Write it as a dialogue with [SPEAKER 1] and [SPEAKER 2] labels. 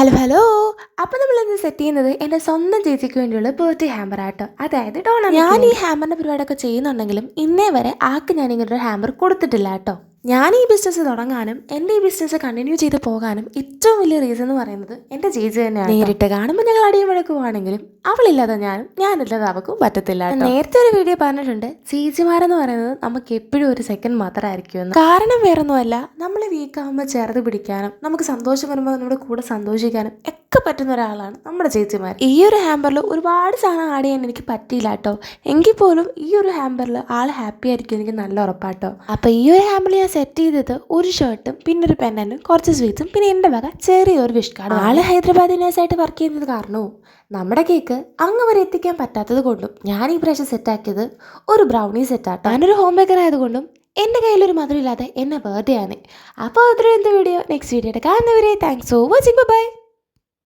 [SPEAKER 1] Hello hello അപ്പോൾ നമ്മൾ ഇന്ന് സെറ്റ് ചെയ്യുന്നത് എന്റെ സ്വന്തം ചേച്ചിക്ക് വേണ്ടിയുള്ള ബർത്ത്ഡേ ഹാമ്പർ ആട്ടോ. അതായത് ഡോണ ഞാൻ ഈ ഹാമ്പറിന്റെ പരിപാടിയൊക്കെ ചെയ്യുന്നുണ്ടെങ്കിലും ഇന്നേ വരെ ആക്ക് ഞാൻ ഇങ്ങനെ ഒരു ഹാമ്പർ കൊടുത്തിട്ടില്ല കേട്ടോ. ഞാൻ ഈ ബിസിനസ് തുടങ്ങാനും എന്റെ ഈ ബിസിനസ് കണ്ടിന്യൂ ചെയ്ത് പോകാനും ഏറ്റവും വലിയ റീസൺ എന്ന് പറയുന്നത് എന്റെ ചേച്ചി തന്നെയാണ് നേരിട്ട് കാണുമ്പോൾ ഞങ്ങൾ അടിയും വഴക്കുവാണെങ്കിലും അവളില്ലാതെ ഞാൻ ഞാനില്ലാതെ അവൾക്കും പറ്റത്തില്ല നേരത്തെ ഒരു വീഡിയോ പറഞ്ഞിട്ടുണ്ട് ചേച്ചിമാരെന്ന് പറയുന്നത് നമുക്ക് എപ്പോഴും ഒരു സെക്കൻഡ് മാത്രമായിരിക്കും കാരണം വേറൊന്നുമല്ല നമ്മൾ വീക്കാകുമ്പോൾ ചേർത്ത് പിടിക്കാനും നമുക്ക് സന്തോഷം വരുമ്പോൾ നമ്മുടെ കൂടെ സന്തോഷിക്കാനും ഒക്കെ പറ്റുന്ന ഒരാളാണ് നമ്മുടെ ചേച്ചിമാർ ഈ ഒരു ഹാമ്പറിൽ ഒരുപാട് സാധനം ആഡ് ചെയ്യാൻ എനിക്ക് പറ്റിയില്ല കേട്ടോ. എങ്കിൽ പോലും ഈ ഒരു ഹാമ്പറിൽ ആൾ ഹാപ്പി ആയിരിക്കും എനിക്ക് നല്ല ഉറപ്പാട്ടോ അപ്പോൾ ഈ ഒരു ഹാമ്പറിൽ ഞാൻ സെറ്റ് ചെയ്തത് ഒരു ഷർട്ടും പിന്നെ ഒരു പെന്നും കുറച്ച് സ്വീറ്റ്സും പിന്നെ എന്റെ വക ചെറിയൊരു വിഷ് കാർഡ് ആൾ ഹൈദരാബാദ് നേഴ്സായിട്ട് വർക്ക് ചെയ്യുന്നത് കാരണവും നമ്മുടെ കേക്ക് അങ്ങ് വരെ എത്തിക്കാൻ പറ്റാത്തത് കൊണ്ടും ഞാൻ ഈ പ്രാവശ്യം സെറ്റാക്കിയത് ഒരു ബ്രൗണി സെറ്റാട്ടോ ഞാനൊരു ഹോം ബേക്കർ ആയതുകൊണ്ടും എന്റെ കയ്യിലൊരു മധുരമില്ലാതെ എന്നെ ബർത്ത്ഡേ ആണ്. അപ്പോൾ അത്രയും എന്ത് വീഡിയോ നെക്സ്റ്റ് വീഡിയോ കാണുന്നവരെ താങ്ക്സ് ഫോർ വാച്ചിങ് ബൈ